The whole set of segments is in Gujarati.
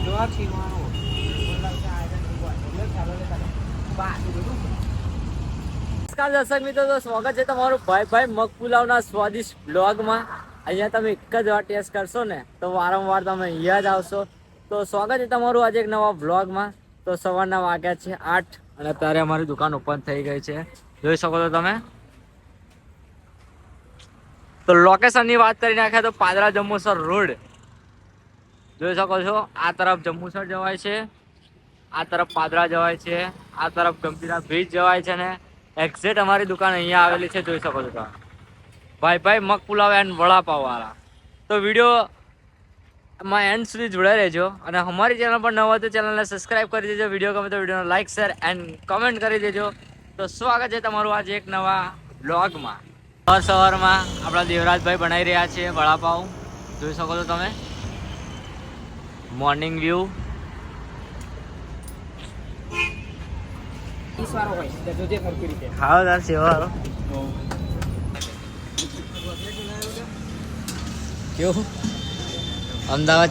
ખીરવાનો નમસ્કાર દર્શક મિત્રો, તો સ્વાગત છે તમારું ભાઈ ભાઈ મગ પુલાવના સ્વાદિષ્ટ બ્લોગમાં અહીંયા તમે એક જ વાર ટેસ્ટ કરશો ને, તો વારંવાર તમે અહીંયા જ આવશો. તો સ્વાગત છે તમારું આજે એક નવા બ્લોગમાં તો સવારના વાગ્યા છે આઠ અને અત્યારે અમારી દુકાન ઓપન થઈ ગઈ છે. જોઈ શકો છો તમે? તો લોકેશનની વાત કરી નાખ્યા તો પાદરા જંબુસર રોડ. જોઈ શકો છો, આ તરફ જંબુસર જવાય છે, આ તરફ પાદરા જવાય છે, આ તરફ ગંભીરા બ્રિજ જવાય છે ને એક્ઝેક્ટ અમારી દુકાન અહીંયા આવેલી છે, જોઈ શકો છો તમે. ભાઈ ભાઈ, મગ પુલાવ એન્ડ વડાપાવ વાળા તો વીડિયો માં એન્ડ સુધી જોડાઈ રહેજો અને અમારી ચેનલ પર નવા હોય તો ચેનલને સબસ્ક્રાઇબ કરી દેજો. વીડિયો ગમે તો વિડીયોને લાઇક શેર એન્ડ કમેન્ટ કરી દેજો. તો સ્વાગત છે તમારું આજે એક નવા બ્લોગમાં સવાર સવારમાં આપણા દેવરાજભાઈ બનાવી રહ્યા છે વડાપાવ. જોઈ શકો છો તમે. મોર્નિંગ વ્યૂ હા તાર સેવા કેવું? અમદાવાદ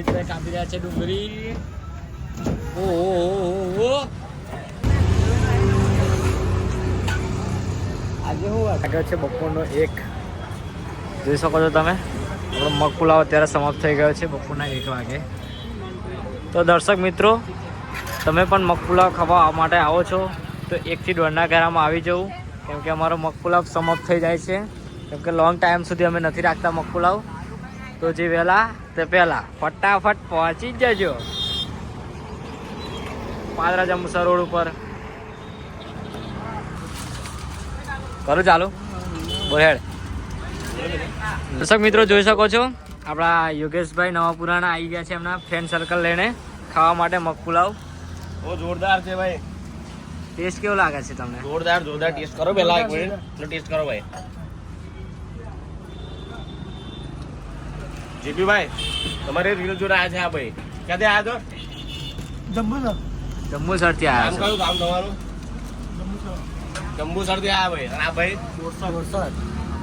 રોહિતભાઈ કાપી રહ્યા છે ડુંગળી. ઓહો આજે હું આગળ છે બપોરનો એક. જોઈ શકો છો તમે? આપણો મગ પુલાવ અત્યારે સમાપ્ત થઈ ગયો છે બપોરના એક વાગે. તો દર્શક મિત્રો, તમે પણ મગ પુલાવ ખાવા માટે આવો છો, તો એકથી દોઢના ગારામાં આવી જવું. કેમકે અમારો મગ પુલાવ સમાપ્ત થઈ જાય છે. કેમ કે લોંગ ટાઈમ સુધી અમે નથી રાખતા મગ પુલાવ. તો જે વહેલા તે પહેલા ફટાફટ પહોંચી જજો. પાદરા જંબુસર રોડ ઉપર. કરું ચાલુ. બોહેડ દર્શક મિત્રો જોઈ શકો છો આપણા યોગેશભાઈ નવા પુરાણા આવી ગયા છે એમના ફ્રેન્ડ સર્કલ લઈને. ખાવા માટે મગપુલાવ. બહુ જોરદાર છે ભાઈ. ટેસ્ટ કેવો લાગે છે તમને? જોરદાર જોરદાર ટેસ્ટ કરો પહેલા એક મિનિટ ટેસ્ટ કરો ભાઈ. જીપી ભાઈ તમારે રીલ જોડે આવ્યા છે આ ભાઈ. ક્યાંથી આવ્યા છો? જંબુસરથી થી આવ્યા કયું કામ તમારું? જંબુસર. થી આવ્યા ભાઈ. આ ભાઈ? છો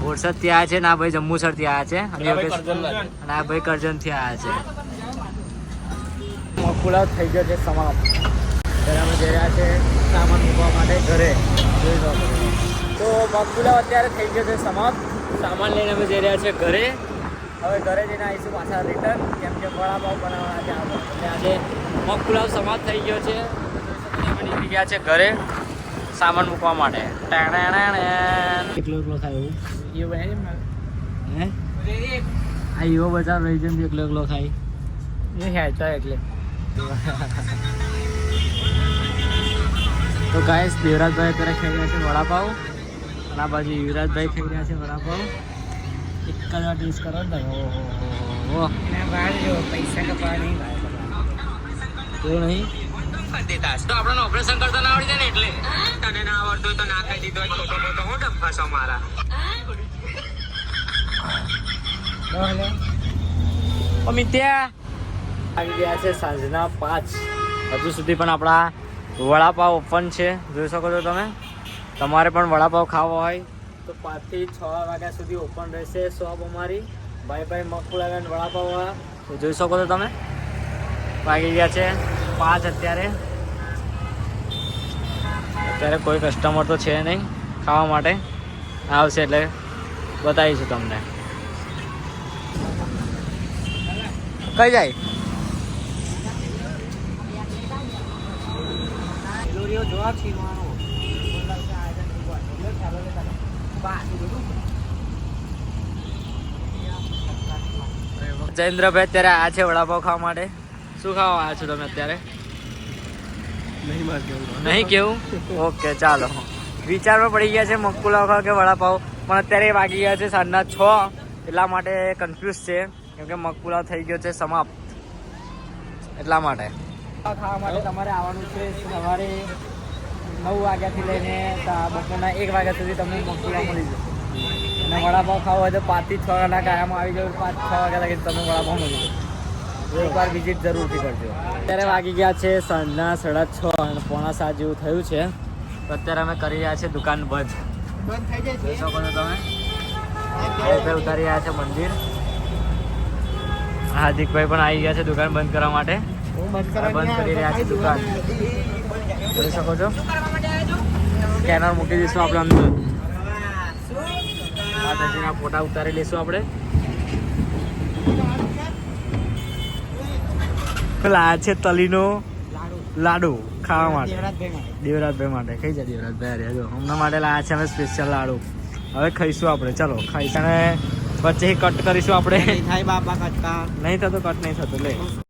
બોરસદથી આવ્યા છે ના આ ભાઈ જંબુસરથી આવ્યા છે. અને આ ભાઈ કરજણથી. આ આવ્યા છે. મકુલા થઈ ગયો છે સમાપ્ત ત્યારે અમે જઈ રહ્યા છે સામાન મૂકવા માટે ઘરે. જોઈ લો. તો મકુલા અત્યારે થઈ ગયો છે સમાપ્ત. સામાન લઈને અમે જઈ રહ્યા છે ઘરે. હવે ઘરે જઈને આવીશું પાછા રિટર્ન કેમ કે વડાપાવ બનાવવાના છે આપણે. આજે મગપુલાવ સમાપ્ત થઈ ગયો છે. નીકળી ગયા છે ઘરે સામાન મૂકવા માટે. એકલો એકલો થાય એવું? હે? આ એવો બજાર રહી ને એકલો એકલો ખાય એ હેચા એટલે. તો ગાય દેવરાજભાઈ અત્યારે ખાઈ રહ્યા છે વડાપાવ અને આ બાજુ યુવરાજભાઈ ખાઈ રહ્યા છે વડાપાવ એક જ વાર ટેસ્ટ કરો ને તમે ઓહો. કેવું નહીં? તો આપણને ઓપરેશન કરતા ના આવડી જાય ને એટલે. તને ના આવડતું તો ના દીધો હું ડંફાસો મારા? મિત્યા આવી ગયા છે સાંજના પાંચ. હજુ સુધી પણ આપણા વડાપાવ ઓપન છે. જોઈ શકો છો તમે? તમારે પણ વડાપાવ ખાવો હોય તો પાંચથી છ વાગ્યા સુધી ઓપન રહેશે શોપ અમારી. ભાઈ ભાઈ મગફળા અને વડાપાવ તો જોઈ શકો છો તમે. વાગી ગયા છે પાંચ અત્યારે. અત્યારે કોઈ કસ્ટમર તો છે નહીં ખાવા માટે. આવશે એટલે બતાવીશું તમને. કઈ જાય? જયેન્દ્રભાઈ અત્યારે આ છે વડાપાવ ખાવા માટે. શું ખાવા આવ્યા છો તમે અત્યારે? નહીં કેવું ઓકે ચાલો. વિચારમાં પડી ગયા છે મગપુલાવ ખાવા કે વડાપાવ પણ અત્યારે વાગી ગયા છે સાંજના છ. એટલા માટે કન્ફ્યુઝ છે કેમ કે મગપુલાવ થઈ ગયો છે સમાપ્ત. એટલા માટે. ખાવા માટે તમારે આવવાનું છે સવારે નવ વાગ્યાથી લઈને તા- બપોરના એક વાગ્યા સુધી તમને મગપુલાવ મળી જશે. અને વડાપાવ ખાવો હોય તો પાંચથી છ કલાક ગાયામાં આવી જાવ પાંચ છ વાગ્યા લાગે તમને વડાપાવ મળી જશે. એકવાર વિઝિટ જરૂરથી કરજો. અત્યારે વાગી ગયા છે સાંજના સાડા છ અને પોણા સાત જેવું થયું છે. તો અત્યારે અમે કરી રહ્યા છે દુકાન બંધ. જોઈ શકો છો તમે ઉતારી રહ્યા છે મંદિર. હાર્દિકભાઈ પણ આવી ગયા છે દુકાન બંધ કરવા માટે. બંધ કરી રહ્યા છે દુકાન. જોઈ શકો છો. સ્કેનર મૂકી દઈશું આપણે અંદર. માતાજીના ફોટા ઉતારી લઈશું આપણે. પેલા આ છે તલીનો લાડુ ખાવા માટે. દેવરાજભાઈ માટે. ખાઈ જાય દેવરાજભાઈ અરે જો હમણાં માટે લા છે અમે સ્પેશિયલ લાડુ. હવે ખાઈશું આપણે. ચલો ખાઈશ અને વચ્ચે કટ કરીશું આપણે. નહીં થતું કટ નહીં થતું લે.